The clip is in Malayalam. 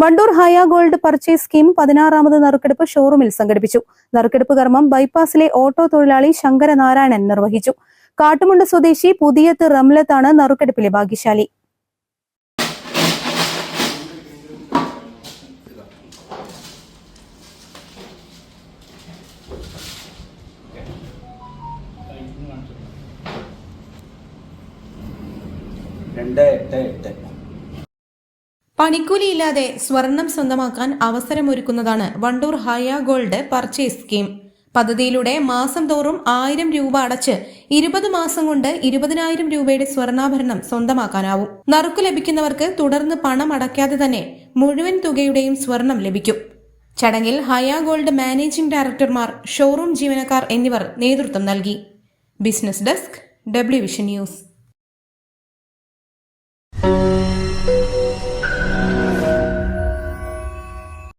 Wandoor Haya gold purchase scheme പതിനാറാമത് നറുക്കെടുപ്പ് ഷോറൂമിൽ സംഘടിപ്പിച്ചു. നറുക്കെടുപ്പ് കർമ്മം ബൈപ്പാസിലെ ഓട്ടോ തൊഴിലാളി ശങ്കരനാരായണൻ നിർവഹിച്ചു. കാട്ടുമുണ്ട സ്വദേശി പുതിയത്ത് റംലത്താണ് നറുക്കെടുപ്പിലെ ഭാഗ്യശാലി. രണ്ട് എട്ട് എട്ട്. പണിക്കൂലിയില്ലാതെ സ്വർണം സ്വന്തമാക്കാൻ അവസരമൊരുക്കുന്നതാണ് Wandoor Haya gold purchase scheme. പദ്ധതിയിലൂടെ മാസം തോറും ആയിരം രൂപ അടച്ച് ഇരുപത് മാസം കൊണ്ട് ഇരുപതിനായിരം രൂപയുടെ സ്വർണാഭരണം സ്വന്തമാക്കാനാവും. നറുക്ക് ലഭിക്കുന്നവർക്ക് തുടർന്ന് പണം അടയ്ക്കാതെ തന്നെ മുഴുവൻ തുകയുടെയും സ്വർണം ലഭിക്കും. ചടങ്ങിൽ ഹയ ഗോൾഡ് മാനേജിംഗ് ഡയറക്ടർമാർ ഷോറൂം ജീവനക്കാർ എന്നിവർ നേതൃത്വം നൽകി. Business desk W vision news.